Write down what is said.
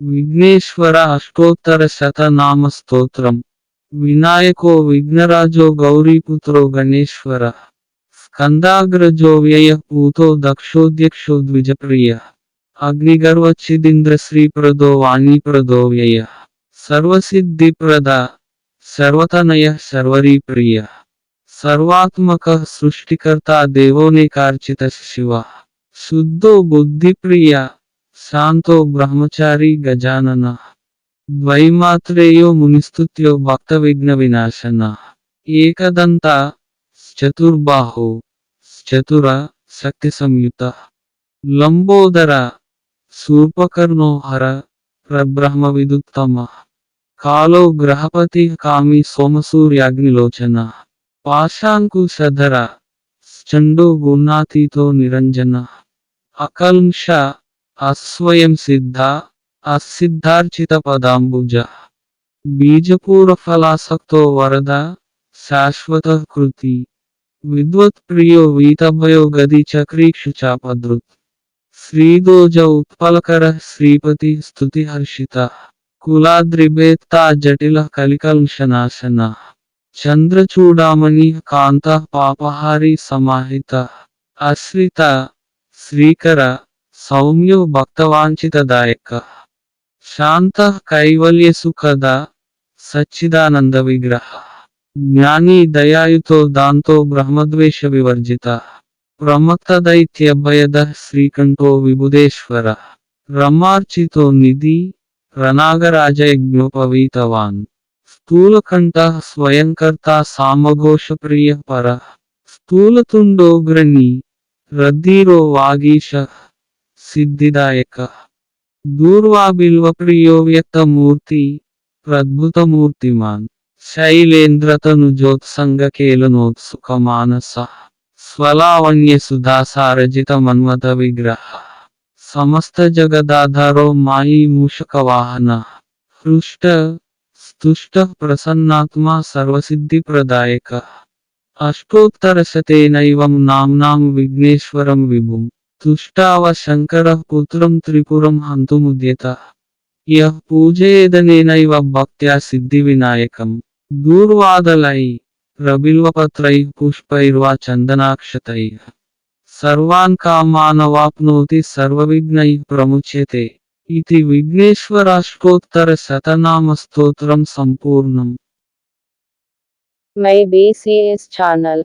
విఘ్నేశ్వర అష్టోత్తర శతనామ స్తోత్రం. వినాయకో విఘ్నరాజో గౌరీపుత్రో గణేశ్వర. స్కందాగ్రజో వ్యయ పూతో దక్షోధ్యక్షో ద్విజప్రియ. అగ్నిగర్వచ్చిదింద్ర శ్రీప్రదో వాణీప్రదో వ్యయ సర్వసిద్ధిప్రద. సర్వతనయ సర్వరీప్రియ. సర్వాత్మక సృష్టికర్త దేవోనేకార్చిత శివ. శుద్ధో బుద్ధిప్రియ. శాంతో బ్రహ్మచారి గజానన. ద్వైమాత్రేయో మునిస్తుత్యో భక్త విఘ్న వినాశన. ఏకదంత చతుర్బాహు. చతుర శక్తి సంయుత లంబోదర శూర్పకర్ణో హర ప్రబ్రహ్మ విదుత్తమ కాలో గ్రహపతి కామి సోమసూర్యాగ్నిలోచన. పాశాంకుశధర చండో గుణాతీతో నిరంజన. అకల్ంష అస్వయం సిద్ధ అసిద్ధార్చిత పదాంబుజ బీజపూర ఫలాసక్తో వరద శాశ్వత కృతి విద్వత్ ప్రియో వీతభయో గది చక్రీక్షు చాపదృత్ శ్రీదోజ ఉత్పలకర శ్రీపతి స్తుతి హర్షిత. కులాద్రిభేత్తా జటిల కలికల్షనాశన. చంద్రచూడామణి కాంత పాపహారి సమాహిత. అశ్రిత శ్రీకర ಸೌಮ್ಯೋ ಭಕ್ತವಾಂಚಿತದಾಯಕ. ಶಾಂತ ಕೈವಲ್ಯ ಸುಖದ ಸಚ್ಚಿದಾನಂದ ವಿಗ್ರಹ. ಜ್ಞಾನಿ ದಯಾಯುತೋ ದಾಂತೋ ಬ್ರಹ್ಮದ್ವೇಷ ವಿವರ್ಜಿತ. ಪ್ರಮತ್ತ ದೈತ್ಯ ಭಯದ ಶ್ರೀಕಂಠೋ ವಿಭುದೇಶ್ವರ. ರಮಾರ್ಚಿತೋ ನಿಧಿ ರನಾಗರಾಜ ಯಜ್ಞೋಪವೀತವಾನ್. ಸ್ಥೂಲಕಂಠ ಸ್ವಯಂಕರ್ತ ಸಾಮಘೋಷ ಪ್ರಿಯ ಪರ. ಸ್ಥೂಲತುಂಡೋ ಗ್ರಣಿ ರದ್ದೀರೋ ವಾಗೀಶ. सिद्धिदायक दूर्वाबिल्व प्रियो व्यक्तमूर्ति प्रद्भुतमूर्तिमान शैलेन्द्र तनुजोत्संगकेलनोत्सुक मानस स्वलावण्य सुधासारजित मन्मद विग्रह समस्त जगदाधरो माई मूषक वाहन हृष्ट स्तुष्ट प्रसन्नात्मा सर्वसिद्धि प्रदायक अष्टोत्तरशतेनैवं नाम्नां विघ्नेश्वरं विभुम् तुष्टावशङ्करः पुत्रं त्रिपुरं हन्तुमुद्यतः। यः पूजयेदनेनैव भक्त्या सिद्धिविनायकं दूर्वादलैः रबिल्वपत्रैः पुष्पैर्वा चन्दनाक्षतैः। सर्वान् कामानवाप्नोति सर्वविघ्नैः प्रमुच्यते। इति विघ्नेश्वराष्टोत्तरशतनामस्तोत्रं सम्पूर्णम्। मै BCS channel